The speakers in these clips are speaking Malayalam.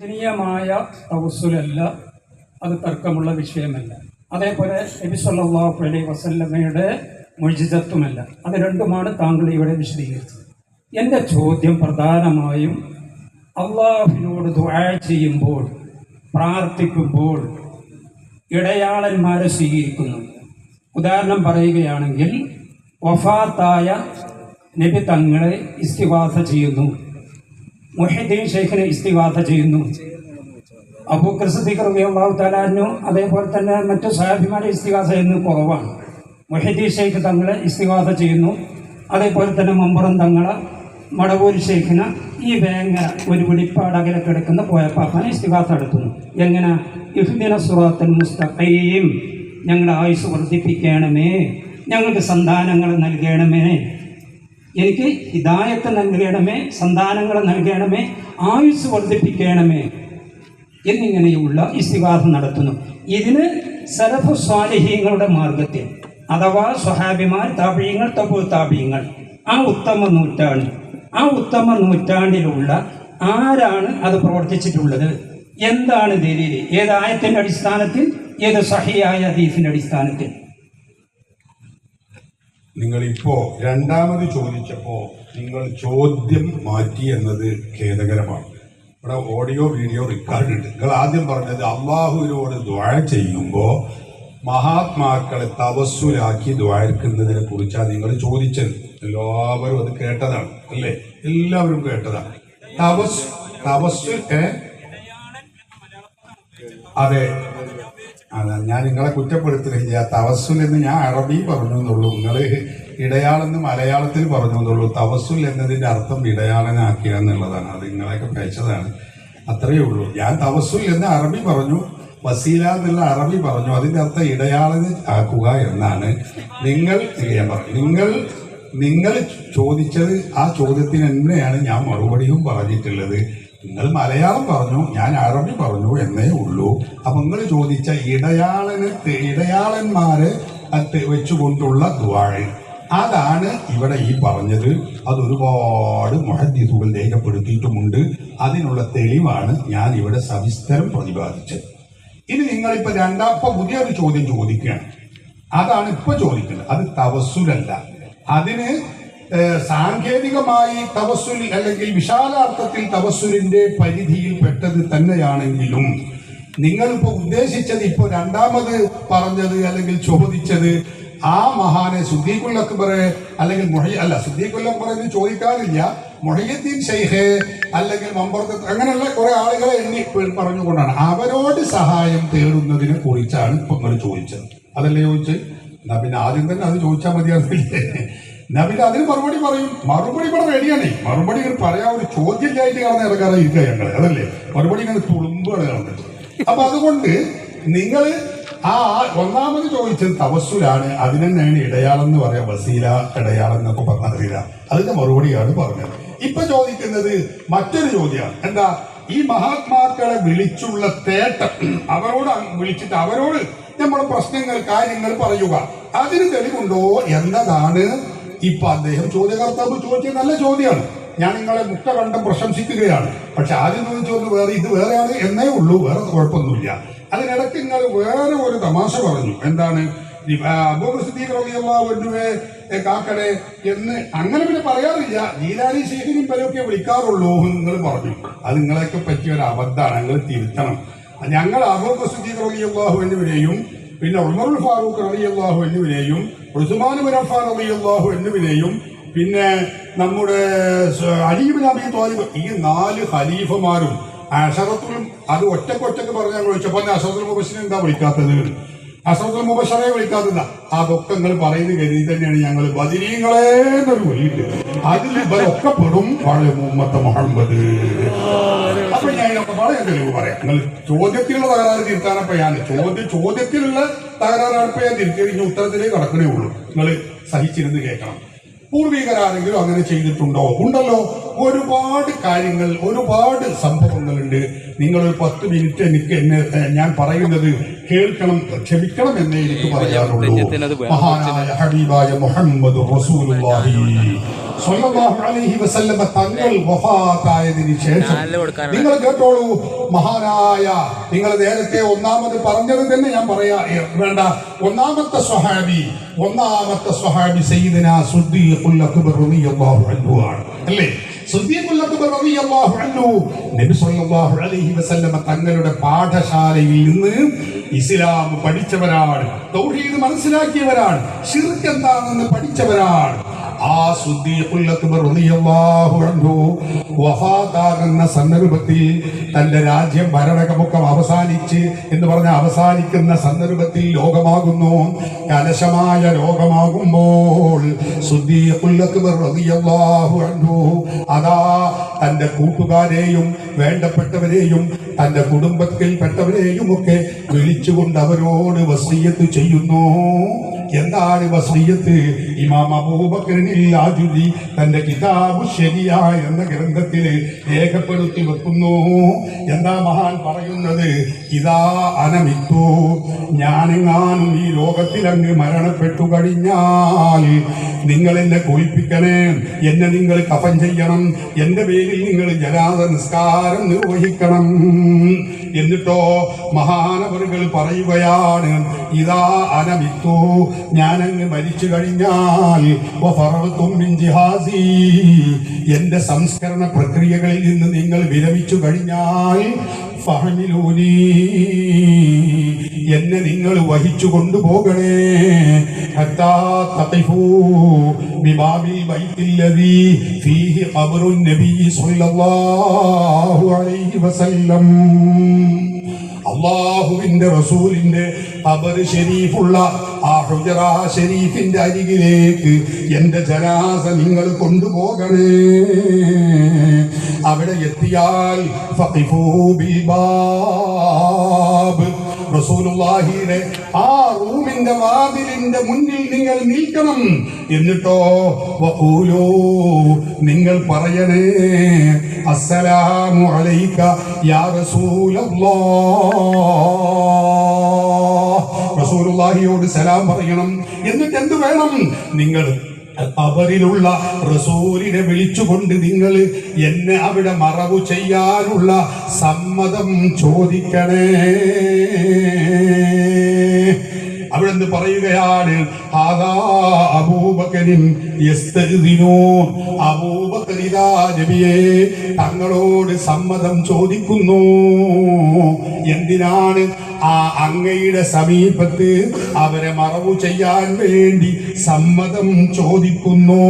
ദയനീയമായ തവസുലല്ല അത് തർക്കമുള്ള വിഷയമല്ല. അതേപോലെ നബി സല്ലല്ലാഹു അലൈഹി വസല്ലമയുടെ മൊഴിജിതത്വമല്ല അത് രണ്ടുമാണ് താങ്കൾ ഇവിടെ വിശദീകരിച്ചത്. എന്റെ ചോദ്യം പ്രധാനമായും അള്ളാഹുവിനോട് ദുആ ചെയ്യുമ്പോൾ പ്രാർത്ഥിക്കുമ്പോൾ ഇടയാളന്മാരെ സ്വീകരിക്കുന്നു. ഉദാഹരണം പറയുകയാണെങ്കിൽ വഫാത്തായ നബി തങ്ങളെ ഇസ്തിവാസ ചെയ്യുന്നു. മുഹിദ്ദീൻ ഷെയ്ഖിനെ ഇസ്തിവാദ ചെയ്യുന്നു. അബൂക്കർ സദീഖ് റളിയല്ലാഹു തആലാനു അതേപോലെ തന്നെ മറ്റു സഹാബിമാരെ ഇസ്തിവാസ ചെയ്യുന്നു കുറവാണ്. മുഹിദ്ദീൻ ഷെയ്ഖ് തങ്ങളെ ഇസ്തിവാസ ചെയ്യുന്നു. അതേപോലെ തന്നെ മമ്പുറം തങ്ങളെ മടവൂരി ഷെയ്ഖിന് ഈ വേങ്ങര ഒരു വെളിപ്പാട് അകലെ കിടക്കുന്ന പോയപ്പാപ്പനെ ഇസ്തിവാസ നടത്തുന്നു. എങ്ങനെ? ഇഹ്ദിന സുറാത്തൽ മുസ്തഖീം. ഞങ്ങളുടെ ആയുസ് വർദ്ധിപ്പിക്കണമേ. ഞങ്ങൾക്ക് സന്താനങ്ങൾ നൽകണമേ. എനിക്ക് ഹിദായത്ത് നൽകണമേ സന്താനങ്ങൾ നൽകണമേ ആയുസ് വർദ്ധിപ്പിക്കണമേ എന്നിങ്ങനെയുള്ള ഇസ്തിവാസം നടത്തുന്നു. ഇതിന് സലഫു സ്വാലിഹീങ്ങളുടെ മാർഗത്തിൽ അഥവാ സ്വഹാബിമാർ താപീയങ്ങൾ തപു താപീയങ്ങൾ. ആ ഉത്തമ നൂറ്റാണ്ട് ആ ഉത്തമ നൂറ്റാണ്ടിലുള്ള ആരാണ് അത് പ്രവർത്തിച്ചിട്ടുള്ളത്? എന്താണ് ദലീൽ? ഏത് ആയത്തിന്റെ അടിസ്ഥാനത്തിൽ? ഏത് സഹിയായ ഹദീസിന്റെ അടിസ്ഥാനത്തിൽ? നിങ്ങൾ ഇപ്പോ രണ്ടാമത് ചോദിച്ചപ്പോ നിങ്ങൾ ചോദ്യം മാറ്റി എന്നത് ഖേദകരമാണ്. ഇവിടെ ഓഡിയോ വീഡിയോ റെക്കോർഡ് ഉണ്ട്. നിങ്ങൾ ആദ്യം പറഞ്ഞത് അള്ളാഹുവിനോട് ദ്വാഴ ചെയ്യുമ്പോൾ മഹാത്മാക്കളെ തവസ്സുലാക്കി ദ്വാരക്കുന്നതിനെ കുറിച്ചാണ് നിങ്ങൾ ചോദിച്ചത്. എല്ലാവരും അത് കേട്ടതാണ് അല്ലേ? എല്ലാവരും കേട്ടതാണ്. തപസ് തപസ് അതാ. ഞാൻ നിങ്ങളെ കുറ്റപ്പെടുത്തുന്നില്ല തവസുൽ എന്ന് ഞാൻ അറബി പറഞ്ഞു എന്നുള്ളൂ. നിങ്ങൾ ഇടയാളെന്ന് മലയാളത്തിൽ പറഞ്ഞു എന്നുള്ളൂ. തവസുൽ എന്നതിന്റെ അർത്ഥം ഇടയാളനാക്കുക എന്നുള്ളതാണ്. അത് നിങ്ങളെയൊക്കെ പേച്ചതാണ്. അത്രയേ ഉള്ളൂ. ഞാൻ തവസുൽ എന്ന് അറബി പറഞ്ഞു. വസീല എന്നുള്ള അറബി പറഞ്ഞു. അതിന്റെ അർത്ഥം ഇടയാളന് ആക്കുക എന്നാണ്. നിങ്ങൾ ഞാൻ പറഞ്ഞു. നിങ്ങൾ നിങ്ങൾ ചോദിച്ചത് ആ ചോദ്യത്തിന് തന്നെയാണ് ഞാൻ മറുപടിയും പറഞ്ഞിട്ടുള്ളത്. നിങ്ങൾ മലയാളം പറഞ്ഞു ഞാൻ അറബി പറഞ്ഞു എന്നേ ഉള്ളൂ. അപ്പൊ നിങ്ങൾ ചോദിച്ച ഇടയാളന് ഇടയാളന്മാരെ വെച്ചുകൊണ്ടുള്ള ദ്വാഴ്. അതാണ് ഇവിടെ ഈ പറഞ്ഞത്. അത് ഒരുപാട് മഹദ്ദീസുകൾ രേഖപ്പെടുത്തിയിട്ടുമുണ്ട്. അതിനുള്ള തെളിവാണ് ഞാൻ ഇവിടെ സവിസ്തരം പ്രതിപാദിച്ചത്. ഇനി നിങ്ങളിപ്പോ രണ്ടാം ഇപ്പൊ പുതിയൊരു ചോദ്യം ചോദിക്കുകയാണ്. അതാണ് ഇപ്പൊ ചോദിക്കുന്നത്. അത് തവസുലല്ല അതിന് സാങ്കേതികമായി തപസ്സുൽ അല്ലെങ്കിൽ വിശാലാർത്ഥത്തിൽ തപസ്സുലിന്റെ പരിധിയിൽ പെട്ടത് തന്നെയാണെങ്കിലും നിങ്ങളിപ്പോ ഉദ്ദേശിച്ചത് ഇപ്പൊ രണ്ടാമത് പറഞ്ഞത് അല്ലെങ്കിൽ ചോദിച്ചത് ആ മഹാനെ സുദ്ദീഖുൽ അക്ബറെ അല്ലെങ്കിൽ മൊഹി അല്ല സുദ്ദീഖുൽ അക്ബർ എന്ന് ചോദിക്കാറില്ല മൊഹീദ്ദീൻ ഷെയ്ഖ് അല്ലെങ്കിൽ മമ്പർത്ത് അങ്ങനെയുള്ള കുറെ ആളുകളെ എണ്ണി പറഞ്ഞുകൊണ്ടാണ്. അവരോട് സഹായം തേടുന്നതിനെ കുറിച്ചാണ് ഇപ്പൊ നിങ്ങൾ ചോദിച്ചത്. അതല്ലേ ചോദിച്ചത്? എന്നാ പിന്നെ ആദ്യം തന്നെ അത് ചോദിച്ചാൽ മതിയാകില്ലേ പിന്നെ അതിന് മറുപടി പറയും. മറുപടി ഇവിടെ റെഡിയാണ്. മറുപടി ഇങ്ങനെ പറയാൻ ഒരു ചോദ്യമായിട്ട് കടന്ന് ഇറക്കാതെ ഇരിക്കുക ഞങ്ങൾ അതല്ലേ? മറുപടി ഇങ്ങനെ തുളുമ്പാണ് കാണുന്നത്. അപ്പൊ അതുകൊണ്ട് നിങ്ങൾ ആ ഒന്നാമത് ചോദിച്ചത് തവസ്സുലാണ് അതിനെന്നാണ് ഇടയാളെന്ന് പറയാം. വസീല ഇടയാളെന്നൊക്കെ പറഞ്ഞറിയില്ല അതിന്റെ മറുപടിയാണ് പറഞ്ഞത്. ഇപ്പൊ ചോദിക്കുന്നത് മറ്റൊരു ചോദ്യമാണ്. എന്താ? ഈ മഹാത്മാക്കളെ വിളിച്ചുള്ള തേട്ടം. അവരോട് വിളിച്ചിട്ട് അവരോട് നമ്മുടെ പ്രശ്നങ്ങൾ കാര്യങ്ങൾ പറയുക. അതിന് തെളിവുണ്ടോ? എന്നതാണ് ഇപ്പൊ അദ്ദേഹം ചോദ്യകർത്താവ് ചോദിച്ചത് നല്ല ചോദ്യമാണ്. ഞാൻ നിങ്ങളെ മുക്തകണ്ഠം പ്രശംസിക്കുകയാണ്. പക്ഷെ ആദ്യം ചോദിച്ചത് വേറെ ഇത് വേറെയാണ് എന്നേ ഉള്ളൂ വേറെ കുഴപ്പമൊന്നുമില്ല. അതിനിടയ്ക്ക് നിങ്ങൾ വേറെ ഒരു തമാശ പറഞ്ഞു. എന്താണ്? അബൂബസിദ്ദീഖ്റബിയുള്ളവെ കാക്കടെ എന്ന് അങ്ങനെ പിന്നെ പറയാറില്ല. ജീലാരി ശേഖരിയും പലൊക്കെ വിളിക്കാറുള്ളൂ നിങ്ങൾ പറഞ്ഞു. അത് നിങ്ങളെയൊക്കെ പറ്റിയ ഒരു അബദ്ധമാണ്. നിങ്ങൾ തിരുത്തണം. ഞങ്ങൾ അബൂബസിദ്ദീഖ് റളിയല്ലാഹു എന്നിവരെയും പിന്നെ ഉമർ ഫാറൂഖ് റളിയല്ലാഹു എന്നിവരെയും ഉസ്മാൻ അഫ്ഫാൻ റളിയല്ലാഹു എന്നിവരെയും പിന്നെ നമ്മുടെ അലീബിൻ അബി ത്വാലിബ് ഈ നാല് ഖലീഫമാരും അഷറത്തുലും അത് ഒറ്റക്കൊറ്റക്ക് പറഞ്ഞാൽ വിളിച്ചപ്പോൾ അഷറത്തുൽ മുബസിനെ എന്താ വിളിക്കാത്തത്? അഷറത്തുൽ മുബഷറെ വിളിക്കാത്തത് അതൊക്കെ നിങ്ങൾ പറയുന്ന ഗതി തന്നെയാണ് ഞങ്ങൾ ബദിരീങ്ങളെ എന്നൊരു വിളിയിട്ട് അതിൽ ഇവരൊക്കെ പെടും. വളരെ മുഹമ്മദ് മുഹമ്മദ്. അപ്പൊ ഞാൻ വളരെ തെളിവ് പറയാം. നിങ്ങൾ ചോദ്യത്തിലുള്ള തകരാറ് തിരുത്താനപ്പോ ചോദ്യ ചോദ്യത്തിലുള്ള തകരാറാണിപ്പോ ഞാൻ തിരിച്ചറിഞ്ഞ ഉത്തരത്തിലേക്ക് കടക്കണേ ഉള്ളൂ. നിങ്ങൾ സഹിച്ചിരുന്ന് കേൾക്കണം. പൂർവികരാരെങ്കിലും അങ്ങനെ ചെയ്തിട്ടുണ്ടോ? ഉണ്ടല്ലോ. ഒരുപാട് കാര്യങ്ങൾ ഒരുപാട് സംഭവങ്ങളുണ്ട്. നിങ്ങൾ ഒരു പത്ത് മിനിറ്റ് എനിക്ക് എന്നെ ഞാൻ പറയുന്നത് കേൾക്കണം ക്ഷമിക്കണം എന്നേ എനിക്ക് പറയാറുള്ളൂ. മഹാനായ ഹബീബായ മുഹമ്മദ് റസൂലുള്ളാഹി സ്വല്ലല്ലാഹു അലൈഹി വസല്ലമ തങ്ങൾ വഫാത്തായതിനു ശേഷം നിങ്ങൾ കേട്ടോളൂ മഹാനായ നിങ്ങൾ നേരത്തെ ഒന്നാമത് പറഞ്ഞത് തന്നെ ഞാൻ പറയാ വേണ്ട. ഒന്നാമത്തെ സ്വഹാബി ഒന്നാമത്തെ സ്വഹാബി സയ്യിദന സുദ്ദീഖുൽ അക്ബർ റളിയല്ലാഹു അൻഹു ആണ്. അല്ലേ? സുദ്ദീഖുൽ അക്ബർ റളിയല്ലാഹു അൻഹു നബി സല്ലല്ലാഹു അലൈഹി വസല്ലമ തങ്ങളുടെ പാഠശാലയിൽ നിന്ന് ഇസ്ലാം പഠിച്ചവരാണ് തൗഹീദ് മനസ്സിലാക്കിയവരാണ് ശിർക്ക് എന്താണെന്ന് പഠിച്ചവരാണ്. ആ വഫാത്താകുന്ന സന്ദർഭത്തിൽ തന്റെ രാജ്യം ഭരണകമുഖം അവസാനിച്ച് എന്ന് പറഞ്ഞ അവസാനിക്കുന്ന സന്ദർഭത്തിൽ ലോകമാകുന്നു. കലശമായ ലോകമാകുമ്പോൾ അതാ തന്റെ കൂട്ടുകാരെയും വേണ്ടപ്പെട്ടവരെയും തന്റെ കുടുംബത്തിൽപ്പെട്ടവരെയും ഒക്കെ വിളിച്ചുകൊണ്ട് അവരോട് വസീയത്ത് ചെയ്യുന്നു. എന്താണ് വസീയത്ത്? ഇമാം അബൂബക്കറിനിൽ ആജുലി തന്റെ കിതാബു ശരിയ എന്ന ഗ്രന്ഥത്തിൽ രേഖപ്പെടുത്തി വെക്കുന്നു. എന്താ മഹാൻ പറയുന്നത്? ഇതാ അനമിത്തു. ഞാനെങ്ങാനും ഈ ലോകത്തിൽ അങ്ങ് മരണപ്പെട്ടു കഴിഞ്ഞാൽ നിങ്ങൾ എന്നെ കുളിപ്പിക്കണേ എന്നെ നിങ്ങൾ കഫൻ ചെയ്യണം. എന്റെ പേരിൽ നിങ്ങൾ ജനാദ നിസ്കാരം നിർവഹിക്കണം. എന്നിട്ടോ മഹാനവറുകൾ പറയുകയാണ് ഇതാ അനമിത്തു. ഞാനങ്ങ് മരിച്ചു കഴിഞ്ഞാൽ. എന്റെ സംസ്കരണ പ്രക്രിയകളിൽ നിന്ന് നിങ്ങൾ വിരമിച്ചു കഴിഞ്ഞാൽ എന്നെ നിങ്ങൾ വഹിച്ചു കൊണ്ടുപോകണേ. അള്ളാഹുവിന്റെ റസൂലിന്റെ ഖബർ ഷരീഫുള്ള ആ ഹുജറ ഷെരീഫിന്റെ അരികിലേക്ക് എന്റെ ജനാസ നിങ്ങൾ കൊണ്ടുപോകണേ. അവിടെ എത്തിയാൽ റസൂലുള്ളാഹിയുടെ ആ റൂമിന്റെ വാതിലിന്റെ മുന്നിൽ നിങ്ങൾ നിൽക്കണം. എന്നിട്ടോ വഖൂലൂ നിങ്ങൾ പറയണേ അസ്സലാമു അലൈക യാ റസൂലല്ലാഹ് റസൂലുള്ളാഹിയോട് സലാം പറയണം. എന്നിട്ട് എന്ത് വേണം? നിങ്ങൾ അവരിലുള്ള റസൂലിനെ വിളിച്ചുകൊണ്ട് നിങ്ങൾ എന്നെ അവിടെ മറവു ചെയ്യാനുള്ള സമ്മതം ചോദിക്കണേ. അവിടെ പറയുകയാണ്? തങ്ങളോട് സമ്മതം ചോദിക്കുന്നു. എന്തിനാണ് ആ അങ്ങയുടെ സമീപത്ത് അവരെ മറവു ചെയ്യാൻ വേണ്ടി സമ്മതം ചോദിക്കുന്നു?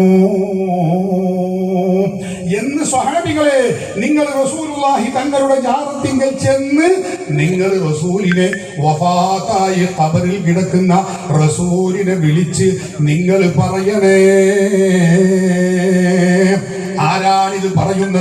എന്ന് സ്വഹാബികളെ നിങ്ങൾ റസൂലുള്ളാഹി തങ്ങളുടെ ജാറത്തിങ്കൽ ചെന്ന് നിങ്ങൾ റസൂലിനെ വഫാത്തായി ഖബറിൽ കിടക്കുന്ന റസൂലിനെ വിളിച്ച് നിങ്ങൾ പറയണേ. ആരാണിത് പറയുന്നത്?